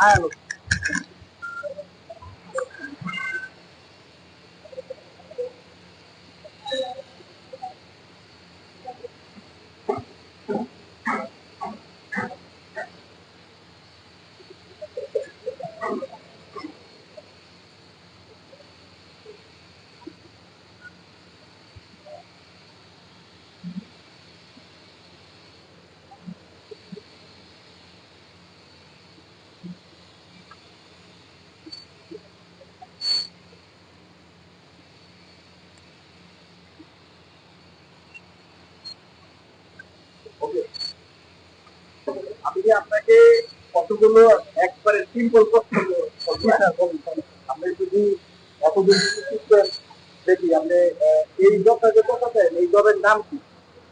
হ্যাঁ hello okay আমি আপনাকে কতগুলো একবারে সিম্পল প্রশ্ন? আপনি যদি শিখবেন দেখি আপনি এই জবটা যে কথা এই জবের নাম কি?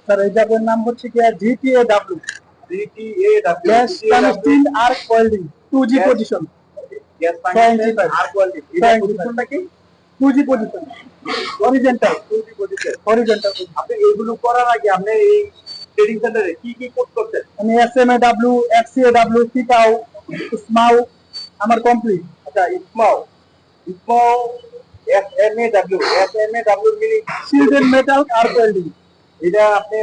স্যার এই জাবের নাম হচ্ছে কি GTA W DTA gas connecting arc welding two position gas Scientific. আর কোয়ালিটি এটা পজিশনটা কি? Two position horizontal two G position horizontal আপনি এইগুলো করার আগে আপনি এই ট্রেডিং সেন্টারে কি কি কোর্স করছেন আমি এস এম এ ডাব্লিউ এক্সিএ ডাব্লিউ সিটাও স্মাউ আমার কমপ্লিট আচ্ছা ইসমাও ইসমাও S M A W S M A W meaning shielded metal welding এটা আপনি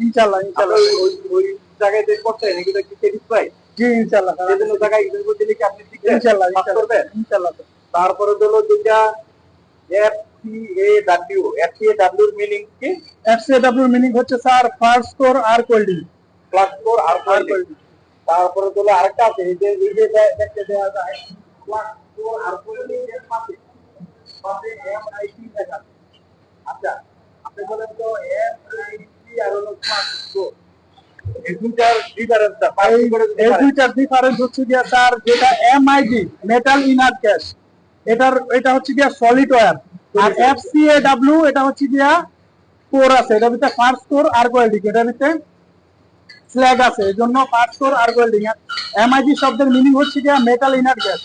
ইনশাল্লাহ ওই ওই জায়গায় যে করছেন এগুলো কি স্যাটিসফাই জি জায়গায় ইন্টারভিউ দিলে কি আপনি তারপরে হলো যেটা F C A W F C A ডাব্লিউর meaning কি? মিনিং হচ্ছে sir first core arc welding plus four আর ওয়েল্ডিং তারপরে আরেকটা আছে এই যে এই যে দেখতে দেওয়া যায়। প্লাস ফোর আর এর পাশে পাশে এম আই টি লেখা। আচ্ছা আপনি বলেন তো এম আই টি আর হলো প্লাস ফোর এই দুটার ডিফারেন্সটা পাই করে দিতে এই দুইটার ডিফারেন্স হচ্ছে গিয়া স্যার যেটা এমআইডি মেটাল ইনার গ্যাস এটার এটা হচ্ছে গিয়া সলিড ওয়্যার আর এফসিএডব্লিউ এটা হচ্ছে গিয়া কোর আছে। এটা ভিতরে ফার্স্ট কোর আর্ক ওয়েল্ডিং এটার ভিতরে স্ল্যাগ আছে। এই জন্য first core arc welding MID শব্দের মিনিং হচ্ছে গিয়া মেটাল ইনার গ্যাস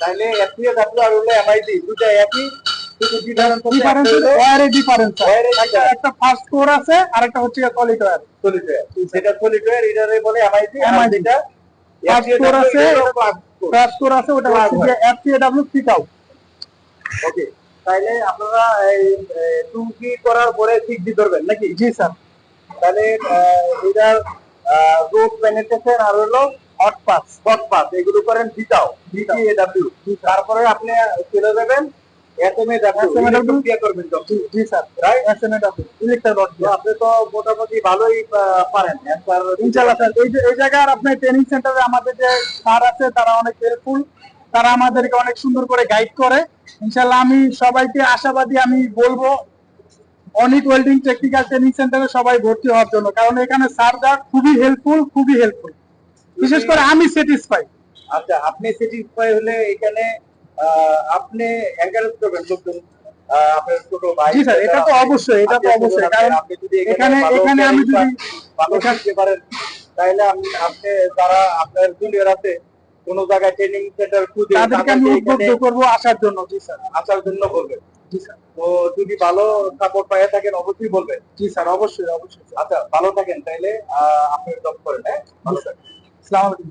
তাহলে এফসিএ ডাব্লিউ আর হলো এমআইডি দুটা একই ওয়্যারে এ একটা ফার্স্ট কোর আছে আর একটা হচ্ছে সলিড ওয়্যার সলিটয়ার যেটা সলিটয়ার এটারে বলে আর MIT যেটা First core আছে, ফার্স্ট কোর আছে ওটা হচ্ছে গিয়া এফসিএডব্লিউ ফিটাও ওকে তাহলে আপনারা এই টু কি করার পরে ধরবেন নাকি? জি স্যার। তাহলে এটার রোড পেনিট্রেশন আর হলো হট পাস হট পাস এগুলো করেন জিটিএডব্লিউ তারপরে আপনি চলে যাবেন এসএমএ ডাব্লিউ SMAW করবেন তো? জি sir. Right SMAW electron rod তো আপনি তো মোটামুটি ভালোই পারেন। একবার ইনশাআল্লাহ স্যার। এই যে এই জায়গার আপনার ট্রেনিং সেন্টারে আমাদের যে স্যার আছে তারা অনেক হেল্পফুল তারা আমাদেরকে অনেক সুন্দর করে গাইড করে। ইনশাআল্লাহ আমি সবাইকে আশাবাদী আমি বলব অনিক ওয়েল্ডিং টেকনিক্যাল ট্রেনিং সেন্টারে সবাই ভর্তি হওয়ার জন্য। কারণ এখানে স্যাররা খুবই হেল্পফুল খুবই হেল্পফুল বিশেষ করে আমি স্যাটিসফাই আচ্ছা আপনি স্যাটিসফাই হলে এখানে আপনি এনকারেজ করবেন লোকজন আপনার ছোট ভাই জি স্যার, এটা তো অবশ্যই, এটা তো অবশ্যই, কারণ আপনি যদি এখানে- এখানে আমি যদি- তাহলে আমি আপনি যারা আপনার জুনিয়র আছে কোন জায়গায় ট্রেনিং সেন্টার খুঁজে তাদেরকে আমি উদ্বুদ্ধ করব আসার জন্য জি স্যার। আসার জন্য বলবেন জি স্যার। তো যদি ভালো সাপোর্ট পাইয়ে থাকেন অবশ্যই বলবেন জি স্যার অবশ্যই অবশ্যই আচ্ছা ভালো থাকেন তাইলে আহ, আপনি জব করেন হ্যাঁ? ভালো স্যার আসসালামু আলাইকুম।